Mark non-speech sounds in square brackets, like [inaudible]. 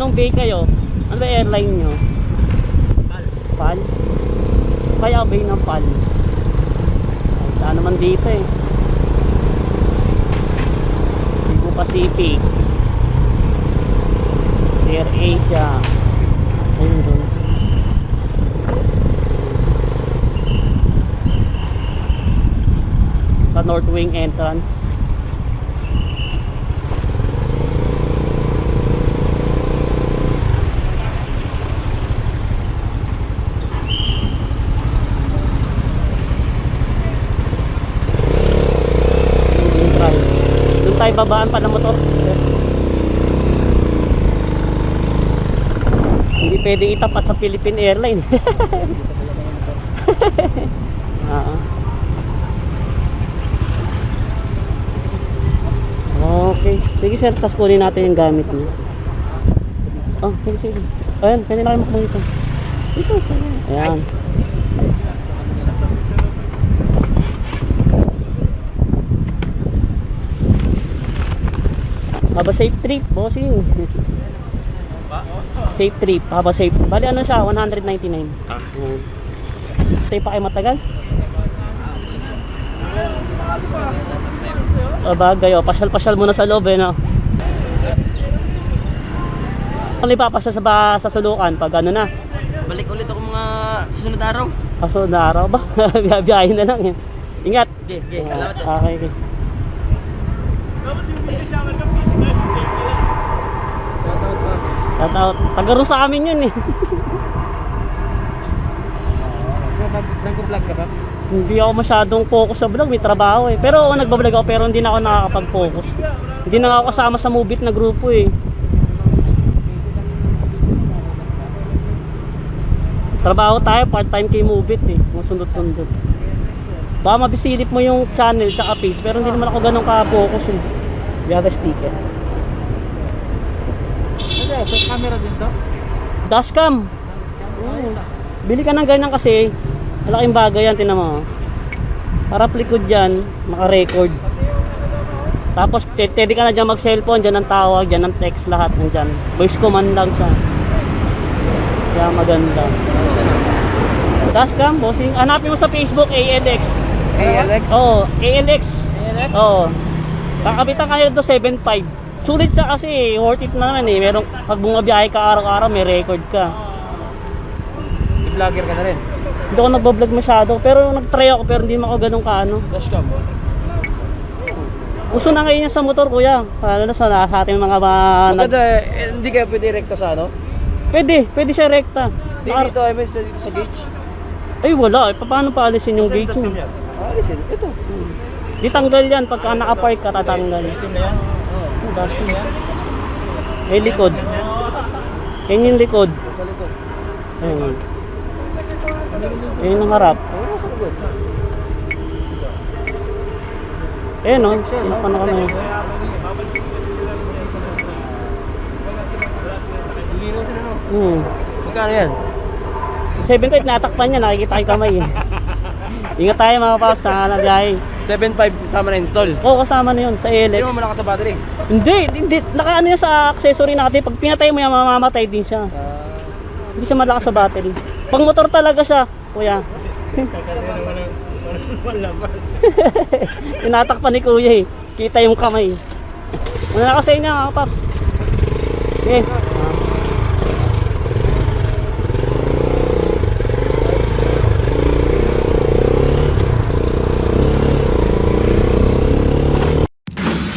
anong bay kayo? Ano ba airline nyo? PAL. Kaya bay ng PAL. Ay, saan naman dito eh. Cebu Pacific. Air Asia. Ayun doon. Sa North Wing entrance. Neutral. Doon tayo babaan pa ng motor. Hindi pwede itapat sa Philippine Airlines. Oo. [laughs] Okay. Sige sir, tas kunin natin yung gamit niyo. Oh, sige, sige. Ayan, pwede na kayo makabang ito. Ito, ito. Ayan. Haba safe trip, bossing. Safe trip, haba safe. Bali ano siya, 199. Ah. Tayo pa kayo matagal? O bagay, o, pasyal-pasyal muna sa loob eh, no? Ano ipapasya sa, ba, sa sulukan pag ano na? Balik ulit ako mga susunod araw. Kaso na araw ba? [laughs] Biyabiyahin na lang yan. Ingat! Okay, okay. Salamat. Okay, okay. Shout out. Taga rin sa amin yun eh. Nag-vlog ka ba? Hindi ako masyadong focus sa vlog, may trabaho eh. Pero ako nagbablog ako pero hindi na ako nakakapag-focus. Hindi na ako kasama sa Mubit na grupo eh. Trabaho tayo, part-time kay Mubit eh. Mga sundot-sundot. Baka mabisilip mo yung channel sa page pero hindi naman ako ganun ka-focus eh. Biyaga sticker. Ano, sa camera din to? Dashcam! Oo. Bili ka ng ganyan kasi malaking bagay yan, tinan mo. oh. Para likod dyan, maka-record. Tapos, te- pwede ka na dyan mag-cellphone, dyan ang tawag, dyan ang text, lahat nandyan. Voice command lang siya. Kaya maganda. Dashcam, bossing. Hanapin mo sa Facebook, ALX. ALX? Oo, ALX. ALX? Oo. Kakabitan ka nito 7.5. Sulit siya kasi, worth it naman eh. Merong, pag bumabiyahe ka araw-araw, may record ka. I-vlogger ka na rin. Hindi ako nagbablog masyado, pero nag-try ako pero hindi mo ako ganun kaano. Dashcam. Uso na ngayon yan sa motor, kuya. Lalo na sa, sa ating mga ba, nag, Maganda, eh, hindi kaya pwede rekta sa ano? Pwede, pwede siya rekta. Hindi Naka- dito, I mean, sa, dito sa gauge. Ay wala, eh. paano paalisin yung gate mo? Ah, listen, ito. Di tanggal yan, pagka naka-park ka, tatanggal. Team na yan? Oh, dashcam. May likod. Yan yung likod. Sa likod. Ayun. Ayun ang harap. Sa. Ayun o, ano pa na kami. Hmm. Magkano yan? 7.5 natakpan niya, nakikita kay kamay eh. Ingat tayo mga paps na nabiyahe. 7.5 kasama na install. Oo, kasama na yun sa Hindi LX. mo malakas sa battery. Hindi, hindi. Nakaano yan sa accessory natin. Pag pinatay mo yan, mamamatay din siya. Ah, Hindi siya malakas sa battery. Pang motor talaga siya, kuya. [laughs] Tinatakpan ni kuya eh. Kita yung kamay. Ano na kasi niya mga paps? Okay.